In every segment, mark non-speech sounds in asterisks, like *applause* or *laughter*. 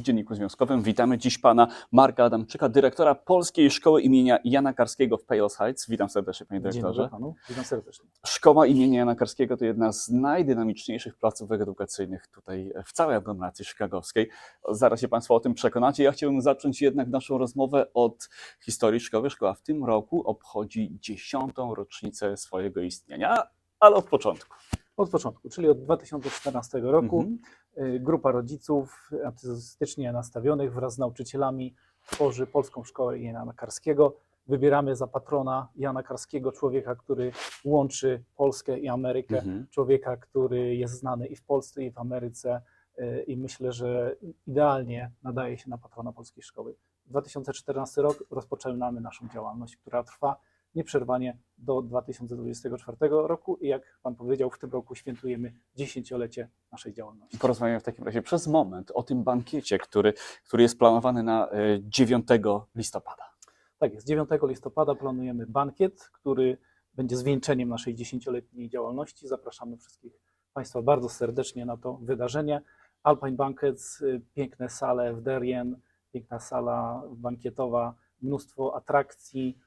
w Dzienniku Związkowym. Witamy dziś pana Marka Adamczyka, dyrektora Polskiej Szkoły imienia Jana Karskiego w Pales Heights. Witam serdecznie, panie Dzień dyrektorze. dobry panu, witam serdecznie. Szkoła imienia Jana Karskiego to jedna z najdynamiczniejszych placówek edukacyjnych tutaj w całej aglomeracji chicagowskiej. Zaraz się Państwo o tym przekonacie. Ja chciałbym zacząć jednak naszą rozmowę od historii szkoły. Szkoła w tym roku obchodzi dziesiątą rocznicę swojego istnienia, ale od początku. Od początku, czyli od 2014 roku, Mhm. y, grupa rodziców entuzjastycznie nastawionych wraz z nauczycielami tworzy Polską Szkołę Jana Karskiego. Wybieramy za patrona Jana Karskiego, człowieka, który łączy Polskę i Amerykę, Mhm. człowieka, który jest znany i w Polsce, i w Ameryce y, i myślę, że idealnie nadaje się na patrona Polskiej Szkoły. 2014 rok rozpoczynamy naszą działalność, która trwa nieprzerwanie do 2024 roku i jak Pan powiedział, w tym roku świętujemy dziesięciolecie naszej działalności. Porozmawiamy w takim razie przez moment o tym bankiecie, który, który jest planowany na e, 9 listopada. Tak jest, 9 listopada planujemy bankiet, który będzie zwieńczeniem naszej dziesięcioletniej działalności. Zapraszamy wszystkich Państwa bardzo serdecznie na to wydarzenie. Alpine Banquets, y, piękne sale w Derrien, piękna sala bankietowa, mnóstwo atrakcji,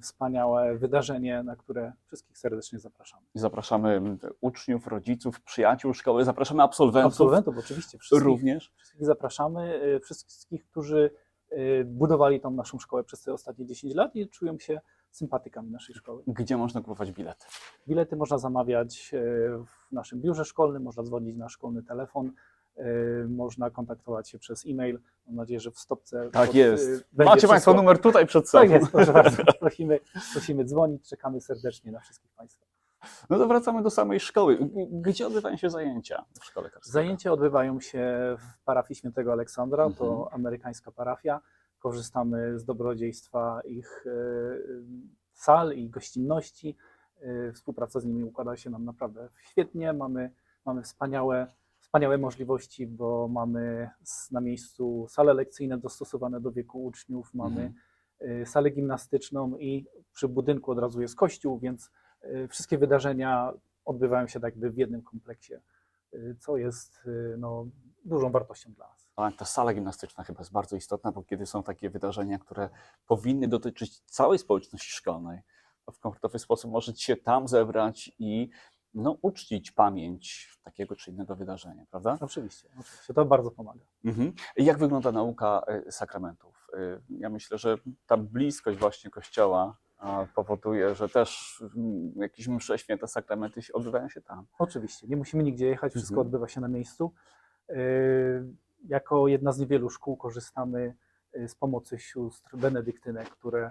wspaniałe wydarzenie, na które wszystkich serdecznie zapraszamy. Zapraszamy mm, uczniów, rodziców, przyjaciół szkoły, zapraszamy absolwentów, Absolwentów oczywiście, wszystkich, również. wszystkich zapraszamy, y, wszystkich, którzy y, budowali tą naszą szkołę przez te ostatnie 10 lat i czują się sympatykami naszej szkoły. Gdzie można kupować bilety? Bilety można zamawiać w naszym biurze szkolnym, można dzwonić na szkolny telefon, można kontaktować się przez e-mail. Mam nadzieję, że w stopce. Tak pod, jest. e, będzie Macie Państwo numer tutaj przed sobą. Tak jest, proszę bardzo. Prosimy, prosimy dzwonić, czekamy serdecznie na wszystkich Państwa. No to wracamy do samej szkoły. Gdzie odbywają się zajęcia w szkole karskiej? Zajęcia odbywają się w parafii świętego Aleksandra, Mhm. to amerykańska parafia. Korzystamy z dobrodziejstwa ich e, sal i gościnności. Współpraca z nimi układa się nam naprawdę świetnie. Mamy, mamy wspaniałe, wspaniałe możliwości, bo mamy na miejscu sale lekcyjne dostosowane do wieku uczniów, mamy e, salę gimnastyczną i przy budynku od razu jest kościół, więc e, wszystkie wydarzenia odbywają się tak jakby w jednym kompleksie y, co jest y, no, dużą wartością dla nas. Tak, ta sala gimnastyczna chyba jest bardzo istotna, bo kiedy są takie wydarzenia, które powinny dotyczyć całej społeczności szkolnej, to w komfortowy sposób możecie się tam zebrać i no, uczcić pamięć takiego czy innego wydarzenia, prawda? Oczywiście, oczywiście, to bardzo pomaga. Mhm. Jak wygląda nauka e, sakramentów? E, Ja myślę, że ta bliskość właśnie Kościoła powoduje, że też mm, jakieś msze święte sakramenty odbywają się tam. Oczywiście, nie musimy nigdzie jechać, wszystko Mhm. odbywa się na miejscu. Y, Jako jedna z niewielu szkół korzystamy z pomocy sióstr benedyktynek, które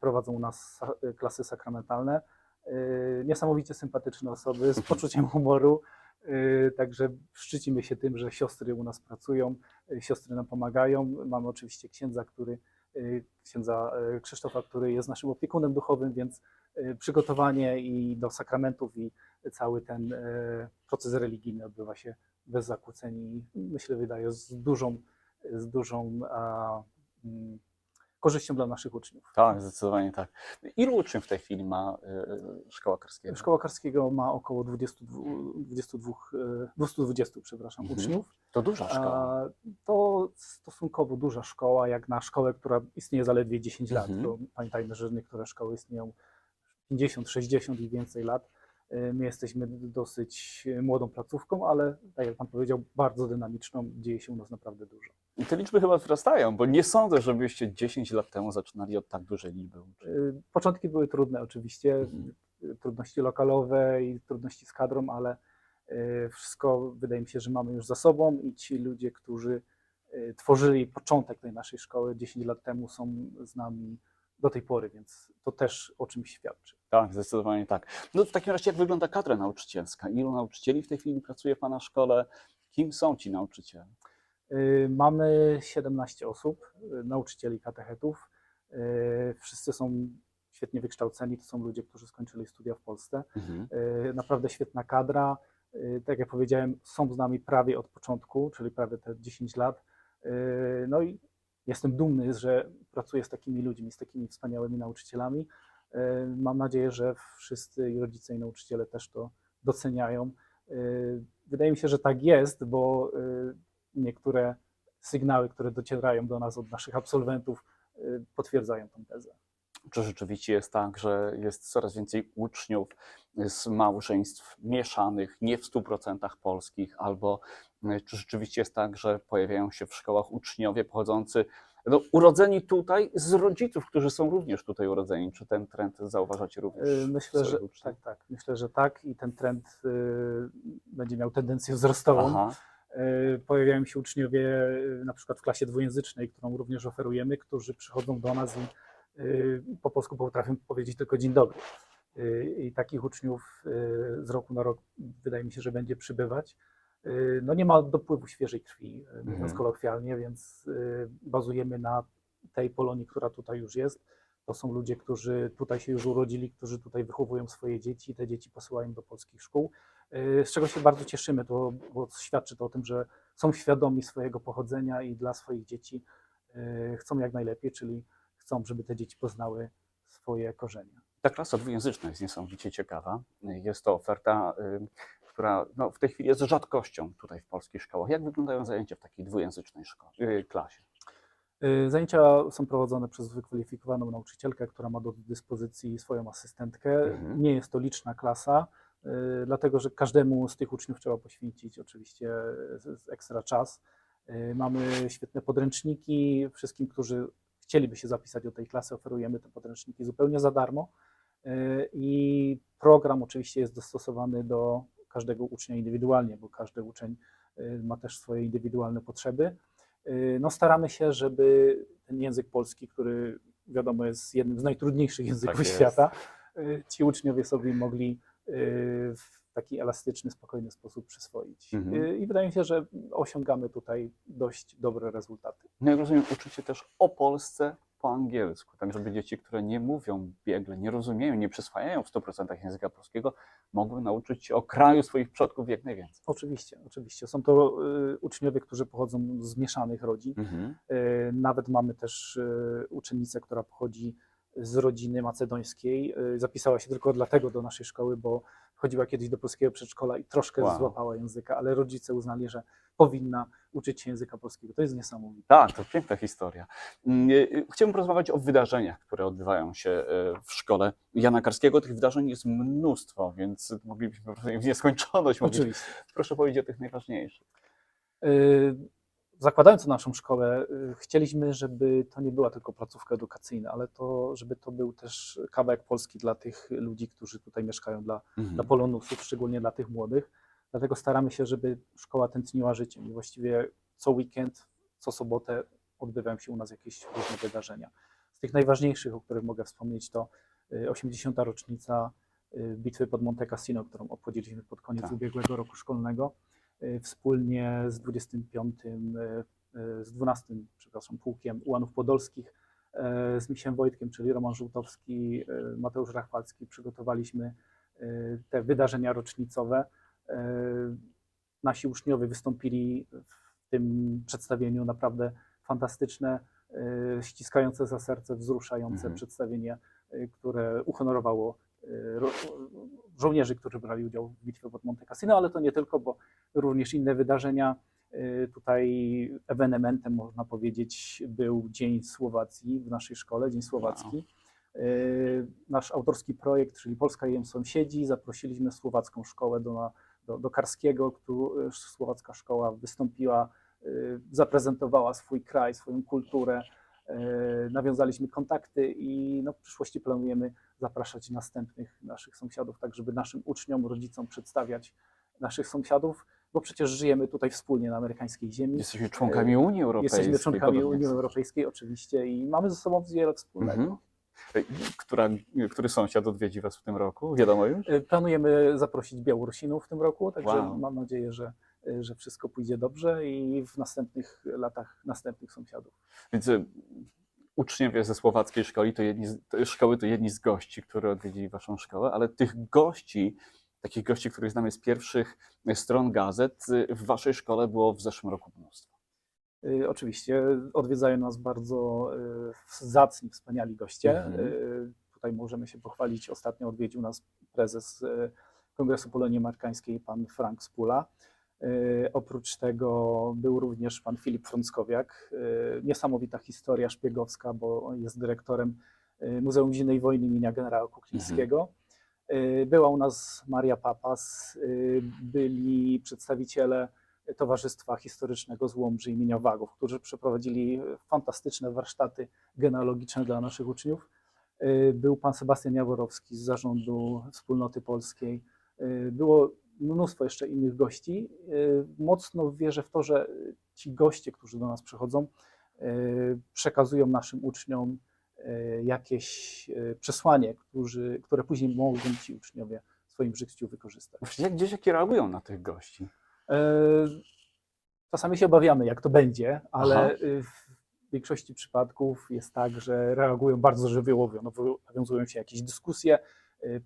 prowadzą u nas klasy sakramentalne. Y, Niesamowicie sympatyczne osoby z poczuciem humoru, y, także szczycimy się tym, że siostry u nas pracują, y, siostry nam pomagają. Mamy oczywiście księdza, który, księdza Krzysztofa, który jest naszym opiekunem duchowym, więc przygotowanie i do sakramentów i cały ten proces religijny odbywa się bez zakłóceń i myślę, wydaje z dużą, z dużą a, mm, korzyścią dla naszych uczniów. Tak, zdecydowanie tak. Ilu uczniów w tej chwili ma e, szkoła karskiego? Szkoła Karskiego ma około 22, 22, e, 220 przepraszam, Mhm. uczniów. To duża szkoła. A, To stosunkowo duża szkoła, jak na szkołę, która istnieje zaledwie 10 lat. Mhm. To pamiętajmy, że niektóre szkoły istnieją 50, 60 i więcej lat. E, My jesteśmy dosyć młodą placówką, ale tak jak Pan powiedział, bardzo dynamiczną. Dzieje się u nas naprawdę dużo. I te liczby chyba wzrastają, bo nie sądzę, żebyście 10 lat temu zaczynali od tak dużej liczby. E, Początki były trudne oczywiście, Mhm. trudności lokalowe i trudności z kadrą, ale wszystko wydaje mi się, że mamy już za sobą i ci ludzie, którzy tworzyli początek tej naszej szkoły 10 lat temu są z nami do tej pory, więc to też o czymś świadczy. Tak, zdecydowanie tak. No w takim razie jak wygląda kadra nauczycielska? Ilu nauczycieli w tej chwili pracuje w Pana szkole? Kim są ci nauczyciele? Y, Mamy 17 osób, y, nauczycieli katechetów. Y, Wszyscy są świetnie wykształceni, to są ludzie, którzy skończyli studia w Polsce. Mhm. Naprawdę świetna kadra. Tak jak powiedziałem, są z nami prawie od początku, czyli prawie te 10 lat. No i jestem dumny, że pracuję z takimi ludźmi, z takimi wspaniałymi nauczycielami. Y, Mam nadzieję, że wszyscy rodzice i nauczyciele też to doceniają. Y, Wydaje mi się, że tak jest, bo y, niektóre sygnały, które docierają do nas od naszych absolwentów, potwierdzają tę tezę. Czy rzeczywiście jest tak, że jest coraz więcej uczniów z małżeństw mieszanych, nie w 100% polskich, albo czy rzeczywiście jest tak, że pojawiają się w szkołach uczniowie pochodzący, no, urodzeni tutaj z rodziców, którzy są również tutaj urodzeni? Czy ten trend zauważacie również? Y, Myślę, że tak, tak. Myślę, że tak i ten trend y, będzie miał tendencję wzrostową. Aha, Y, Pojawiają się uczniowie y, na przykład w klasie dwujęzycznej, którą również oferujemy, którzy przychodzą do nas i y, po polsku potrafią powiedzieć tylko dzień dobry. Y, I takich uczniów y, z roku na rok wydaje mi się, że będzie przybywać. Y, No nie ma dopływu świeżej krwi, y, mówiąc Mhm. kolokwialnie, więc y, bazujemy na tej Polonii, która tutaj już jest. To są ludzie, którzy tutaj się już urodzili, którzy tutaj wychowują swoje dzieci, te dzieci posyłają do polskich szkół, z czego się bardzo cieszymy, to, bo świadczy to o tym, że są świadomi swojego pochodzenia i dla swoich dzieci chcą jak najlepiej, czyli chcą, żeby te dzieci poznały swoje korzenie. Ta klasa dwujęzyczna jest niesamowicie ciekawa. Jest to oferta, która no, w tej chwili jest rzadkością tutaj w polskich szkołach. Jak wyglądają zajęcia w takiej dwujęzycznej szko- y, klasie? Y, Zajęcia są prowadzone przez wykwalifikowaną nauczycielkę, która ma do dyspozycji swoją asystentkę. Mhm. Nie jest to liczna klasa, y, dlatego że każdemu z tych uczniów trzeba poświęcić oczywiście ekstra czas. Mamy świetne podręczniki. Wszystkim, którzy chcieliby się zapisać do tej klasy, oferujemy te podręczniki zupełnie za darmo. I program oczywiście jest dostosowany do każdego ucznia indywidualnie, bo każdy uczeń y, ma też swoje indywidualne potrzeby. Y, No, staramy się, żeby ten język polski, który wiadomo jest jednym z najtrudniejszych języków jest. świata, y, ci uczniowie sobie mogli w taki elastyczny, spokojny sposób przyswoić. Mhm. I wydaje mi się, że osiągamy tutaj dość dobre rezultaty. No jak rozumiem, uczycie też o Polsce po angielsku, tak żeby dzieci, które nie mówią biegle, nie rozumieją, nie przyswajają w 100% języka polskiego, mogły nauczyć się o kraju swoich przodków jak najwięcej. Oczywiście, oczywiście. Są to y, uczniowie, którzy pochodzą z mieszanych rodzin. Mhm. Y, Nawet mamy też y, uczennicę, która pochodzi z rodziny macedońskiej. Zapisała się tylko dlatego do naszej szkoły, bo chodziła kiedyś do polskiego przedszkola i troszkę Wow. złapała języka, ale rodzice uznali, że powinna uczyć się języka polskiego. To jest niesamowite. Tak, to piękna historia. Mm, y, Chciałbym porozmawiać o wydarzeniach, które odbywają się y, w szkole Jana Karskiego. Tych wydarzeń jest mnóstwo, więc moglibyśmy w nieskończoność mówić. Oczywiście. Proszę powiedzieć o tych najważniejszych. Y, Zakładając naszą szkołę, y, chcieliśmy, żeby to nie była tylko placówka edukacyjna, ale to, żeby to był też kawałek Polski dla tych ludzi, którzy tutaj mieszkają, dla Mhm. dla polonusów, szczególnie dla tych młodych. Dlatego staramy się, żeby szkoła tętniła życiem i właściwie co weekend, co sobotę odbywają się u nas jakieś różne wydarzenia. Z tych najważniejszych, o których mogę wspomnieć, to y, 80. rocznica y, bitwy pod Monte Cassino, którą obchodziliśmy pod koniec Tak. ubiegłego roku szkolnego, y, wspólnie z 25, y, y, z 12, przepraszam, pułkiem Ułanów Podolskich, y, z misiem Wojtkiem, czyli Roman Żółtowski, y, Mateusz Rachwalski, przygotowaliśmy y, te wydarzenia rocznicowe. Y, Nasi uczniowie wystąpili w tym przedstawieniu naprawdę fantastyczne, y, ściskające za serce, wzruszające Mhm. przedstawienie, y, które uhonorowało y, ro- żołnierzy, którzy brali udział w bitwie pod Monte Cassino, ale to nie tylko, bo również inne wydarzenia. Y, Tutaj ewenementem, można powiedzieć, był Dzień Słowacji w naszej szkole, Dzień Słowacki. Y, Nasz autorski projekt, czyli Polska i jem sąsiedzi, zaprosiliśmy słowacką szkołę do, do, do Karskiego, którą słowacka szkoła wystąpiła, y, zaprezentowała swój kraj, swoją kulturę, nawiązaliśmy kontakty i no, w przyszłości planujemy zapraszać następnych naszych sąsiadów, tak żeby naszym uczniom, rodzicom przedstawiać naszych sąsiadów, bo przecież żyjemy tutaj wspólnie na amerykańskiej ziemi. Jesteśmy członkami Unii Europejskiej. Jesteśmy członkami podobnie Unii Europejskiej oczywiście i mamy ze sobą wiele wspólnego. Mhm. Która, który sąsiad odwiedzi Was w tym roku? Wiadomo już? Planujemy zaprosić Białorusinów w tym roku, także Wow. mam nadzieję, że, że wszystko pójdzie dobrze i w następnych latach następnych sąsiadów. Więc y, uczniowie ze słowackiej szkoły to jedni z, to szkoły to jedni z gości, którzy odwiedzili Waszą szkołę, ale tych gości, takich gości, których znamy z pierwszych y, stron gazet, y, w Waszej szkole było w zeszłym roku mnóstwo. Y, Oczywiście odwiedzają nas bardzo y, zacni, wspaniali goście. Mhm. Y, Tutaj możemy się pochwalić. Ostatnio odwiedził nas prezes y, Kongresu Polonii Amerykańskiej, pan Frank Spula. E, Oprócz tego był również pan Filip Frąckowiak. E, Niesamowita historia szpiegowska, bo jest dyrektorem e, Muzeum Zimnej Wojny imienia generała Kuklińskiego. E, Była u nas Maria Papas, byli przedstawiciele Towarzystwa Historycznego z Łomży imienia Wagów, którzy przeprowadzili fantastyczne warsztaty genealogiczne dla naszych uczniów. Był pan Sebastian Jaworowski z Zarządu Wspólnoty Polskiej. Było mnóstwo jeszcze innych gości. E, Mocno wierzę w to, że ci goście, którzy do nas przychodzą, e, przekazują naszym uczniom e, jakieś przesłanie, którzy, które później mogą ci uczniowie w swoim życiu wykorzystać. Jak gdzieś jakie reagują na tych gości? Czasami się obawiamy, jak to będzie, ale Aha. y, w większości przypadków jest tak, że reagują bardzo żywiołowo. No, nawiązują się jakieś dyskusje, y,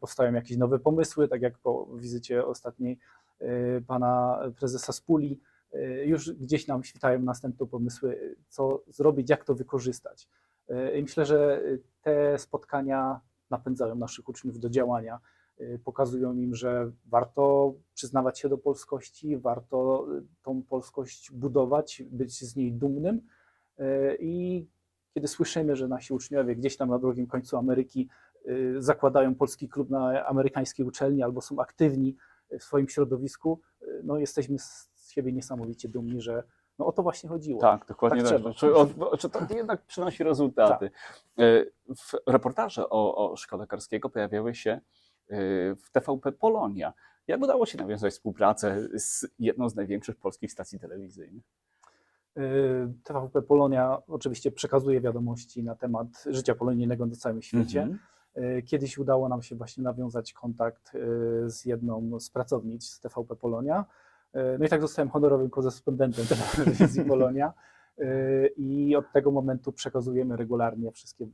powstają jakieś nowe pomysły, tak jak po wizycie ostatniej y, pana prezesa Spuli. y, Już gdzieś nam świtają następne pomysły, y, co zrobić, jak to wykorzystać. Y, I myślę, że y, te spotkania napędzają naszych uczniów do działania y, pokazują im, że warto przyznawać się do polskości, warto y, tą polskość budować, być z niej dumnym. Y, I kiedy słyszymy, że nasi uczniowie gdzieś tam na drugim końcu Ameryki y, zakładają polski klub na amerykańskiej uczelni albo są aktywni w swoim środowisku, y, no jesteśmy z siebie niesamowicie dumni, że no o to właśnie chodziło. Tak, dokładnie Tak tak. Czy, o- czy to jednak przynosi rezultaty? Tak. E, W reportaże o, o szkole Karskiego pojawiały się w TVP Polonia. Jak udało się nawiązać współpracę z jedną z największych polskich stacji telewizyjnych? Y, TVP Polonia oczywiście przekazuje wiadomości na temat życia polonijnego na całym świecie. Mhm. Y, Kiedyś udało nam się właśnie nawiązać kontakt y, z jedną z pracownic z TVP Polonia. Y, No i tak zostałem honorowym korespondentem *laughs* telewizji Polonia. I od tego momentu przekazujemy regularnie wszystkie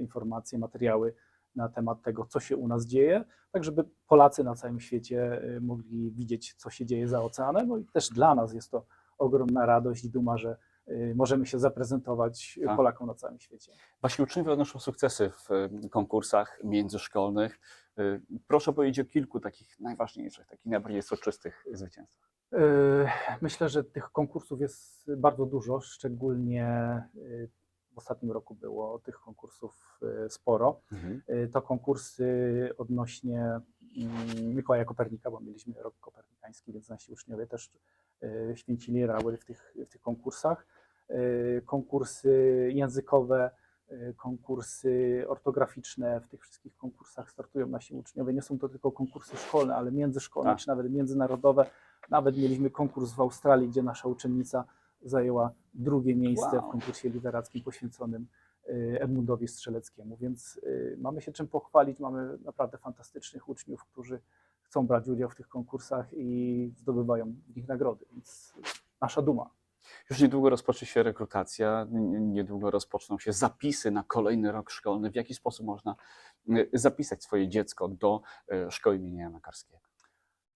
informacje, materiały na temat tego, co się u nas dzieje, tak żeby Polacy na całym świecie mogli widzieć, co się dzieje za oceanem. No i też dla nas jest to ogromna radość i duma, że możemy się zaprezentować Tak. Polakom na całym świecie. Wasi uczniowie odnoszą sukcesy w e, konkursach międzyszkolnych. Proszę powiedzieć o kilku takich najważniejszych, takich najbardziej soczystych zwycięstwach. Myślę, że tych konkursów jest bardzo dużo, szczególnie w ostatnim roku było tych konkursów sporo. Yy, To konkursy odnośnie mm, Mikołaja Kopernika, bo mieliśmy rok kopernikański, więc nasi uczniowie też święcili rały w tych, w tych konkursach. Yy, Konkursy językowe, yy, konkursy ortograficzne, w tych wszystkich konkursach startują nasi uczniowie. Nie są to tylko konkursy szkolne, ale międzyszkolne, Tak. czy nawet międzynarodowe. Nawet mieliśmy konkurs w Australii, gdzie nasza uczennica zajęła drugie miejsce Wow. w konkursie literackim poświęconym Edmundowi Strzeleckiemu, więc mamy się czym pochwalić. Mamy naprawdę fantastycznych uczniów, którzy chcą brać udział w tych konkursach i zdobywają w nich nagrody, więc nasza duma. Już niedługo rozpocznie się rekrutacja, niedługo rozpoczną się zapisy na kolejny rok szkolny. W jaki sposób można e, zapisać swoje dziecko do e, szkoły imienia Jana Karskiego?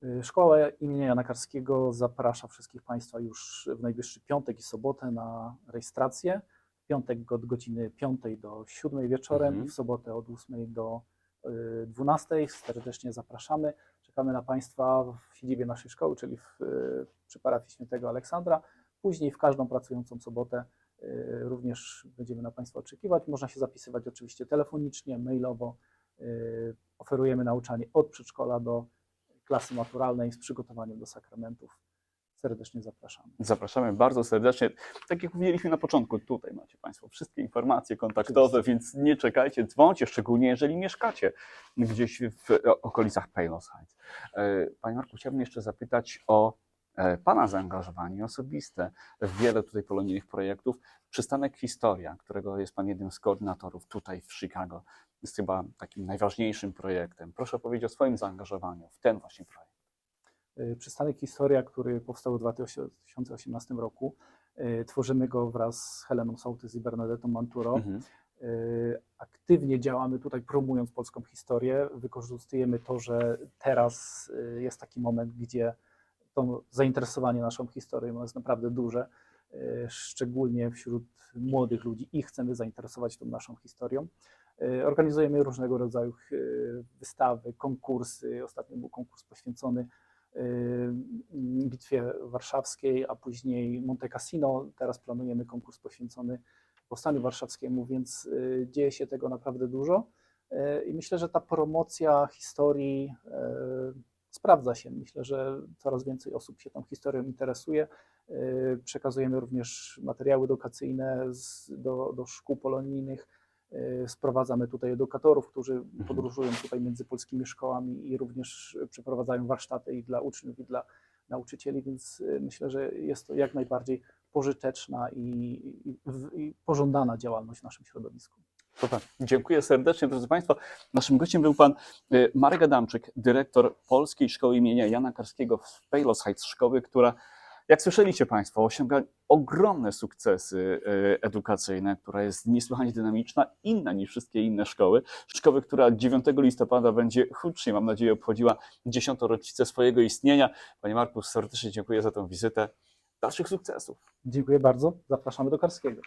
Y, Szkoła imienia Jana Karskiego zaprasza wszystkich Państwa już w najbliższy piątek i sobotę na rejestrację. W piątek od godziny 5 do 7 wieczorem Mhm. i w sobotę od 8 do y, 12. Serdecznie zapraszamy. Czekamy na Państwa w siedzibie naszej szkoły, czyli w, y, przy parafii świętego Aleksandra. Później w każdą pracującą sobotę y, również będziemy na Państwa oczekiwać. Można się zapisywać oczywiście telefonicznie, mailowo. Y, Oferujemy nauczanie od przedszkola do klasy maturalnej z przygotowaniem do sakramentów. Serdecznie zapraszamy. Zapraszamy bardzo serdecznie. Tak jak mówiliśmy na początku, tutaj macie Państwo wszystkie informacje kontaktowe, więc nie czekajcie, dzwońcie, szczególnie jeżeli mieszkacie gdzieś w okolicach Palos Heights. E, Panie Marku, chciałbym jeszcze zapytać o e, Pana zaangażowanie osobiste w wiele tutaj polonijnych projektów. Przystanek Historia, którego jest Pan jednym z koordynatorów tutaj w Chicago, jest chyba takim najważniejszym projektem. Proszę powiedzieć o swoim zaangażowaniu w ten właśnie projekt. Y, Przystanek Historia, który powstał w 2018 roku, y, tworzymy go wraz z Heleną Sołtys i Bernadetą Manturo. Mhm. Y, Aktywnie działamy tutaj, promując polską historię. Wykorzystujemy to, że teraz jest taki moment, gdzie to zainteresowanie naszą historią jest naprawdę duże, szczególnie wśród młodych ludzi i chcemy zainteresować tą naszą historią. Organizujemy różnego rodzaju wystawy, konkursy. Ostatnio był konkurs poświęcony Bitwie Warszawskiej, a później Monte Cassino. Teraz planujemy konkurs poświęcony Powstaniu Warszawskiemu, więc y, dzieje się tego naprawdę dużo. Y, I myślę, że ta promocja historii y, sprawdza się. Myślę, że coraz więcej osób się tą historią interesuje. Y, Przekazujemy również materiały edukacyjne do, do szkół polonijnych. Y, Sprowadzamy tutaj edukatorów, którzy podróżują tutaj między polskimi szkołami i również przeprowadzają warsztaty i dla uczniów, i dla nauczycieli, więc y, myślę, że jest to jak najbardziej pożyteczna i, i, i pożądana działalność w naszym środowisku. Super. Dziękuję serdecznie, drodzy Państwo. Naszym gościem był pan y, Marek Adamczyk, dyrektor Polskiej Szkoły imienia Jana Karskiego w Palos Heights, szkoły, która, jak słyszeliście Państwo, osiąga ogromne sukcesy y, edukacyjne, która jest niesłychanie dynamiczna, inna niż wszystkie inne szkoły. Szkoły, która 9 listopada będzie hucznie, mam nadzieję, obchodziła dziesiątą rocznicę swojego istnienia. Panie Marku, serdecznie dziękuję za tę wizytę. Dalszych sukcesów. Dziękuję bardzo. Zapraszamy do Karskiego.